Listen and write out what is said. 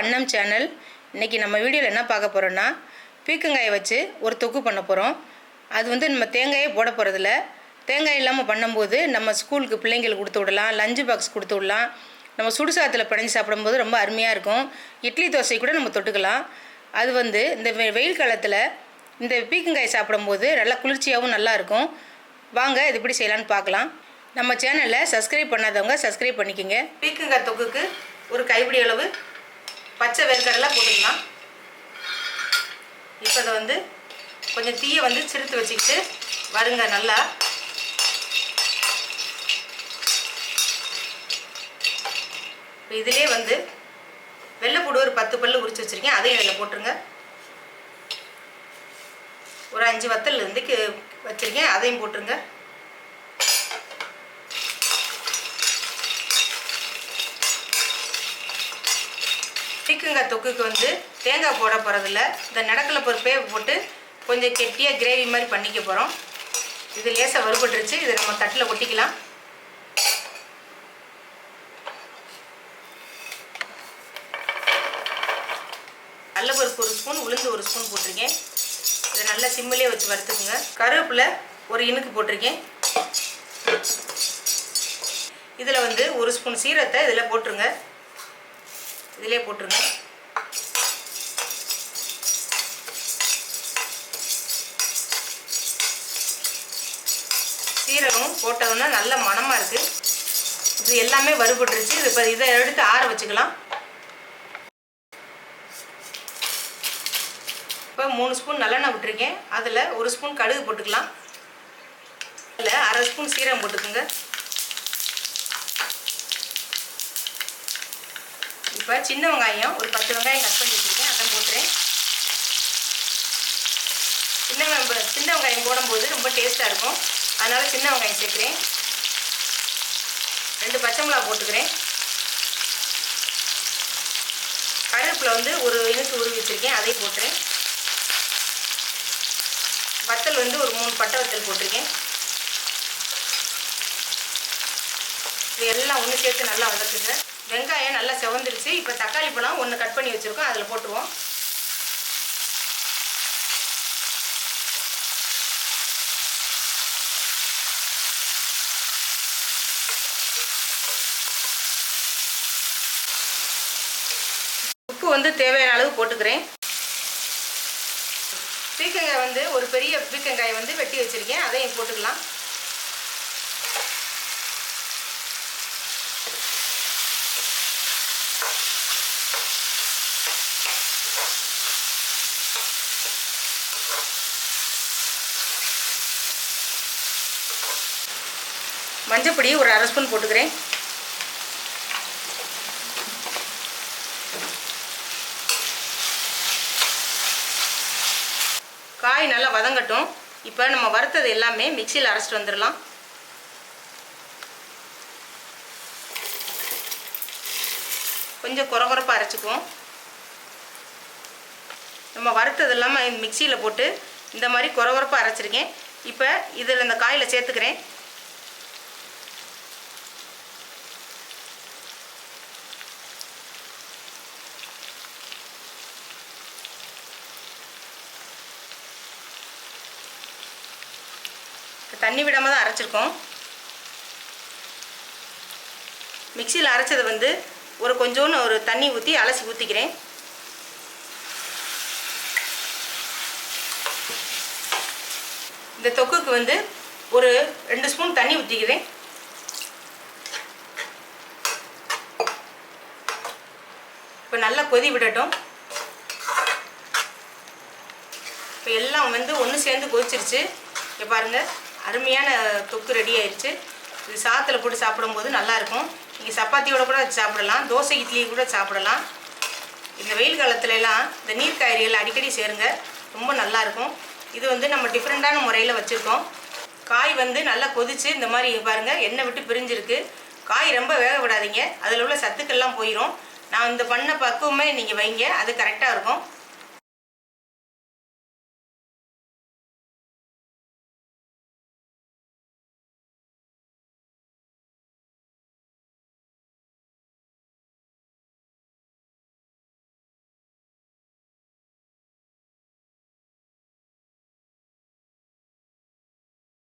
Welcome அன்னம் channel. இன்றைக்கி நம்ம வீடியோவில் என்ன பார்க்க போகிறோன்னா பீக்கங்காயை வச்சு ஒரு தொக்கு பண்ண போகிறோம் அது வந்து நம்ம தேங்காயே போட போகிறதில்ல தேங்காய் இல்லாமல் பண்ணும்போது நம்ம ஸ்கூலுக்கு பிள்ளைங்களுக்கு கொடுத்து விடலாம் லஞ்சு பாக்ஸ் கொடுத்து விடலாம். நம்ம சுடுசாத்தில் பிணைஞ்சு சாப்பிடும்போது ரொம்ப அருமையாக இருக்கும். இட்லி தோசை கூட நம்ம தொட்டுக்கலாம். அது வந்து இந்த வெ- வெயில் காலத்தில் இந்த பீக்கங்காய் சாப்பிடும்போது நல்லா குளிர்ச்சியாகவும் நல்லா இருக்கும். வாங்க இது எப்படி செய்யலான்னு பார்க்கலாம். நம்ம சேனலை சப்ஸ்கிரைப் பண்ணாதவங்க சப்ஸ்கிரைப் பண்ணிக்கோங்க. பீக்கங்காய் தொக்குக்கு ஒரு கைப்பிடி அளவு பச்சை வேர்க்கடலை போட்டுக்கலாம். இப்போ இதை வந்து கொஞ்சம் தீயை வந்து சிறுத்து வச்சுக்கிட்டு வருங்க நல்லா. இப்போ இதிலே வந்து வெள்ளைப்பூடு ஒரு பத்து பல்லு உரிச்சு வச்சுருக்கேன். அதையும் இதில் போட்டுருங்க. ஒரு அஞ்சு வத்தல் வந்து வச்சுருக்கேன். அதையும் போட்டுருங்க. பீக்கங்காய் தொக்குக்கு வந்து தேங்காய் போட போகிறதில்ல இந்த நடக்கலை பருப்பே போட்டு கொஞ்சம் கெட்டியாக கிரேவி மாதிரி பண்ணிக்க போகிறோம் இது லேசாக வறுபட்டுருச்சு. இதை நம்ம தட்டில் கொட்டிக்கலாம். பருப்பு ஒரு ஸ்பூன் உளுந்து ஒரு ஸ்பூன் போட்டிருக்கேன். இதை நல்லா சிம்மிலே வச்சு வறுத்துக்குங்க. கருவேப்பில் ஒரு இனுக்கு போட்டிருக்கேன். இதில் வந்து ஒரு ஸ்பூன் சீரத்தை இதில் போட்டுருங்க. இதிலே போட்டுருங்க. சீரகம் போட்டதுன்னா நல்ல மணமாக இருக்குது இது எல்லாமே வறுபட்டுருச்சு. இது இப்போ இதை எடுத்து ஆற வச்சுக்கலாம். இப்போ மூணு ஸ்பூன் நல்லெண்ணெய் விட்டுருக்கேன். அதில் ஒரு ஸ்பூன் கடுகு போட்டுக்கலாம். அதில் அரை ஸ்பூன் சீரகம் போட்டுக்கோங்க. இப்போ சின்ன வெங்காயம் ஒரு பத்து வெங்காயம் கட் பண்ணி வச்சுருக்கேன். அதான் போட்டுறேன். சின்ன வெங்காயம் சின்ன வெங்காயம் போடும்போது ரொம்ப டேஸ்ட்டாக இருக்கும். அதனால் சின்ன வெங்காயம் சேர்க்குறேன். ரெண்டு பச்சை மிளகா போட்டுக்கிறேன். கருவேப்பிலை வந்து ஒரு இனுக்கு உருவி வச்சுருக்கேன். அதையும் போட்டுறேன். வத்தல் வந்து ஒரு மூணு பட்டை வத்தல் போட்டிருக்கேன். இது எல்லாம் ஒன்று சேர்த்து நல்லா வதக்குங்க. வெங்காயம் நல்லா செவந்துருச்சு. இப்போ தக்காளி பழம் ஒன்று கட் பண்ணி வச்சுருக்கோம். அதில் போட்டுருவோம். உப்பு வந்து தேவையான அளவு போட்டுக்கிறேன். பீக்கங்காய் வந்து ஒரு பெரிய பீக்கங்காயை வந்து வெட்டி வச்சுருக்கேன். அதையும் போட்டுக்கலாம். மஞ்சப்பொடி ஒரு அரை ஸ்பூன் போட்டுக்கிறேன். காய் நல்லா வதங்கட்டும். இப்போ நம்ம வறுத்தது எல்லாமே மிக்சியில் அரைச்சிட்டு வந்துடலாம். கொஞ்சம் குறகுறப்பாக அரைச்சிக்குவோம். நம்ம வறுத்தது இல்லாமல் மிக்சியில் போட்டு இந்த மாதிரி குறகுறப்பாக அரைச்சிருக்கேன். இப்போ இதில் இந்த காயில் சேர்த்துக்கிறேன். தண்ணி விடாமல் தான் அரைச்சிருக்கோம். மிக்சியில் அரைச்சதை வந்து ஒரு கொஞ்சோன்னு ஒரு தண்ணி ஊற்றி அலசி ஊற்றிக்கிறேன் இந்த தொக்குக்கு வந்து ஒரு ரெண்டு ஸ்பூன் தண்ணி ஊற்றிக்கிறேன் இப்போ நல்லா கொதி விடட்டும். இப்போ எல்லாம் வந்து ஒன்று சேர்ந்து கொதிச்சிருச்சு. இங்கே பாருங்கள் அருமையான தொக்கு ரெடி ஆயிடுச்சு இது சாத்தில் போட்டு சாப்பிடும்போது நல்லாயிருக்கும். நீங்கள் சப்பாத்தியோட கூட வச்சு சாப்பிடலாம். தோசை இட்லி கூட சாப்பிடலாம். இந்த வெயில் காலத்துல எல்லாம் இந்த நீர் காய்கறிகள் அடிக்கடி சேருங்க. ரொம்ப நல்லாயிருக்கும். இது வந்து நம்ம டிஃப்ரெண்ட்டான முறையில் வச்சுருக்கோம். காய் வந்து நல்லா கொதிச்சு இந்த மாதிரி பாருங்கள் எண்ணெய் விட்டு பிரிஞ்சிருக்கு. காய் ரொம்ப வேக விடாதீங்க. அதில் உள்ள சத்துக்கள்லாம் போயிடும் நான் இந்த பண்ண பக்குவமே நீங்கள் வைங்க. அது கரெக்டாக இருக்கும்.